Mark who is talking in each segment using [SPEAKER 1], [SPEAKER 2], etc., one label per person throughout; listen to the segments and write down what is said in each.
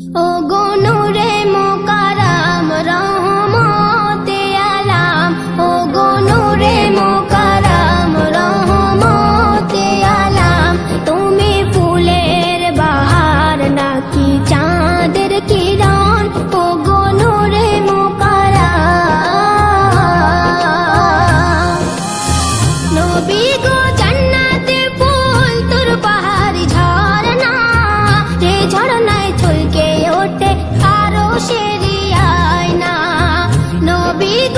[SPEAKER 1] ও গনুরে মোকারাম রহমতে আলাম। ও গনুরে মোকারাম রহমতে আলাম। তুমি ফুলের বাহার নাকি চাঁদের কিরণ? ও গনুরে মোকারাম নবী গো জান্নাতে তোর পাহাড়ি ঝরনা যে ঝরনা 比一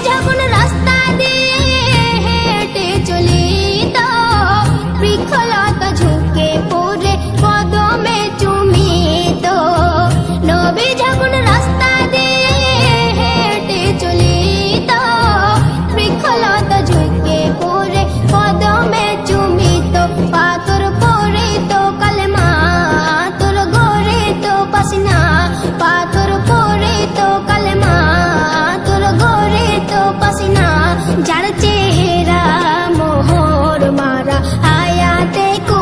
[SPEAKER 1] যখন রাস্তা আয়াতে কো